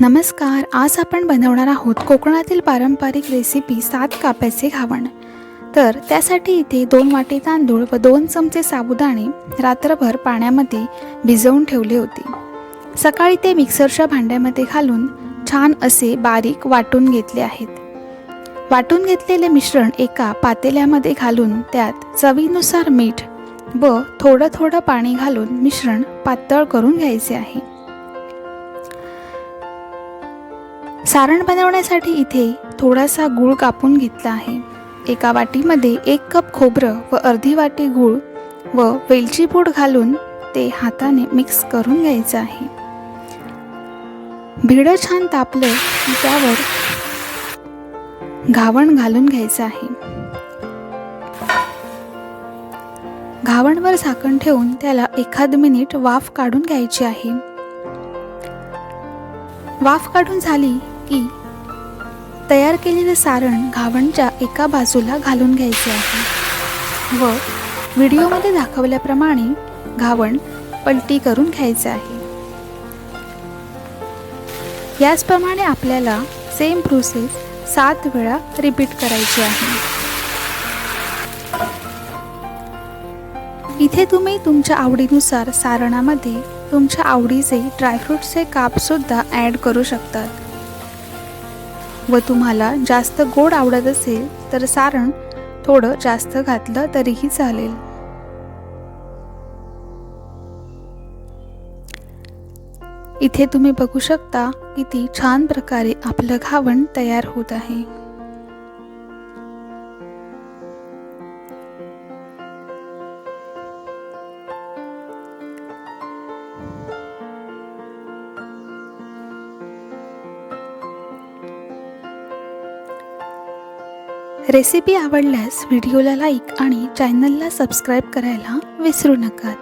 नमस्कार आज आपण बनवणार आहोत कोकणातील पारंपरिक रेसिपी सात काप्याचे घावण. तर त्यासाठी इथे दोन वाटी तांदूळ व दोन चमचे साबुदाणे रात्रभर पाण्यामध्ये भिजवून ठेवले होते. सकाळी ते मिक्सरच्या भांड्यामध्ये घालून छान असे बारीक वाटून घेतले आहेत. वाटून घेतलेले मिश्रण एका पातेल्यामध्ये घालून त्यात चवीनुसार मीठ व थोडं थोडं पाणी घालून मिश्रण पातळ करून घ्यायचे आहे. सारण बनवण्यासाठी इथे थोडासा गूळ कापून घेतला आहे. एका वाटीमध्ये एक कप खोबरं व अर्धी वाटी गूळ व वेलची पूड घालून ते हाताने मिक्स करून घ्यायचं आहे. भिडं छान तापलं की त्यावर घावण घालून घ्यायचं आहे. घावणवर झाकण ठेवून त्याला एखाद मिनिट वाफ काढून घ्यायची आहे. वाफ काढून झाली की तयार केलेले सारण घावणच्या एका बाजूला घालून घ्यायचे आहे. व व्हिडिओमध्ये दाखवल्याप्रमाणे घावण पलटी करून घ्यायचे आहे. याचप्रमाणे आपल्याला सेम प्रोसेस सात वेळा रिपीट करायची आहे. इथे तुम्ही तुमच्या आवडीनुसार सारणामध्ये तुमच्या आवडीचे ड्रायफ्रूटचे कापसुद्धा ॲड करू शकतात. व तुम्हाला जास्त गोड आवडत असेल तर सारण थोडं जास्त घातलं तरीही चालेल. इथे तुम्ही बघू शकता किती छान प्रकारे आपलं घावण तयार होत आहे. रेसिपी आवडल्यास व्हिडिओला लाईक आणि चॅनलला सबस्क्राईब करायला विसरू नका